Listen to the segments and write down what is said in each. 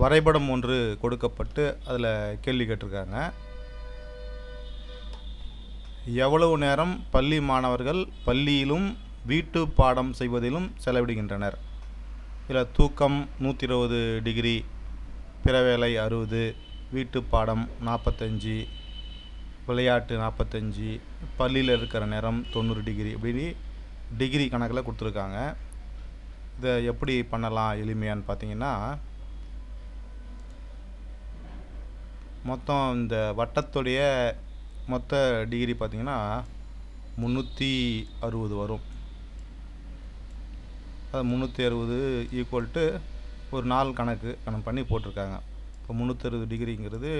வரைபடம் ஒன்று கொடுக்கப்பட்டு அதில் கேள்வி கேட்டிருக்காங்க. எவ்வளவு நேரம் பள்ளி மாணவர்கள் பள்ளியிலும் வீட்டு பாடம் செய்வதிலும் செலவிடுகின்றனர்? இதில் தூக்கம் நூற்றி இருபது டிகிரி பிறவேலை அறுபது வீட்டு பாடம் நாற்பத்தஞ்சு விளையாட்டு நாற்பத்தஞ்சி பள்ளியில் இருக்கிற நேரம் தொண்ணூறு டிகிரி இப்படி டிகிரி கணக்கில் கொடுத்துருக்காங்க. இதை எப்படி பண்ணலாம் எளிமையான்னு பார்த்தீங்கன்னா மொத்தம் இந்த வட்டத்துடைய மொத்த டிகிரி பார்த்திங்கன்னா முந்நூற்றி அறுபது வரும். அது முந்நூற்றி அறுபது ஈக்குவல் டு ஒரு நாள் கணக்கு கணக்கு பண்ணி போட்டிருக்காங்க. இப்போ முந்நூற்றி அறுபது டிகிரிங்கிறது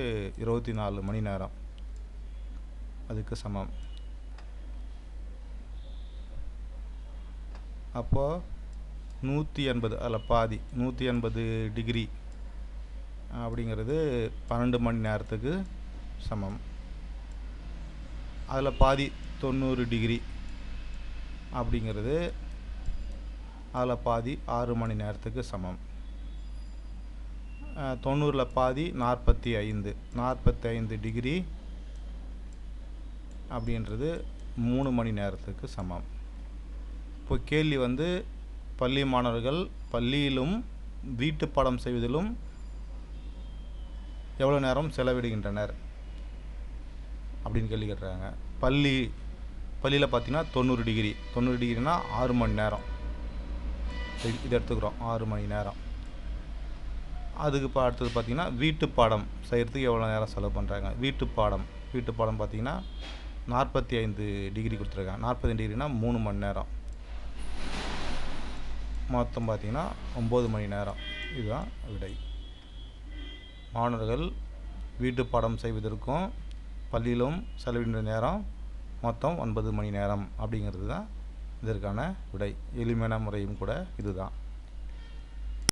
இருபத்தி நாலு மணி நேரம். அதுக்கு சமம். அப்போது நூற்றி எண்பது அதில் பாதி நூற்றி எண்பது டிகிரி அப்படிங்கிறது பன்னெண்டு மணி நேரத்துக்கு சமம். அதில் பாதி தொண்ணூறு டிகிரி அப்படிங்கிறது அதில் பாதி ஆறு மணி நேரத்துக்கு சமம். தொண்ணூறில் பாதி நாற்பத்தி ஐந்து நாற்பத்தி ஐந்து டிகிரி அப்படின்றது மூணு மணி நேரத்துக்கு சமம். இப்போ கேள்வி வந்து பள்ளி மாணவர்கள் பள்ளியிலும் வீட்டு பாடம் செய்வதிலும் எவ்வளோ நேரம் செலவிடுகின்றனர் அப்படின்னு கேள்வி கேட்டுறாங்க பள்ளி பள்ளியில் பார்த்தீங்கன்னா தொண்ணூறு டிகிரி தொண்ணூறு டிகிரினா ஆறு மணி நேரம். இது எடுத்துக்கிறோம். ஆறு மணி நேரம். அதுக்கு இப்போ அடுத்தது பார்த்தீங்கன்னா வீட்டு பாடம் செய்கிறதுக்கு எவ்வளோ நேரம் செலவு பண்ணுறாங்க வீட்டு பாடம். வீட்டு பாடம் பார்த்தீங்கன்னா நாற்பத்தி ஐந்து டிகிரி கொடுத்துருக்காங்க நாற்பது டிகிரினா மூணு மணி நேரம். மொத்தம் பார்த்திங்கன்னா ஒம்பது மணி நேரம். இதுதான் விடை. மாணவர்கள் வீட்டு பாடம் செய்வதற்கும் பள்ளியிலும் செலவிடுகின்ற நேரம் மொத்தம் ஒன்பது மணி நேரம் அப்படிங்கிறது தான் இதற்கான விடை. எளிமையான முறையும் கூட இதுதான்.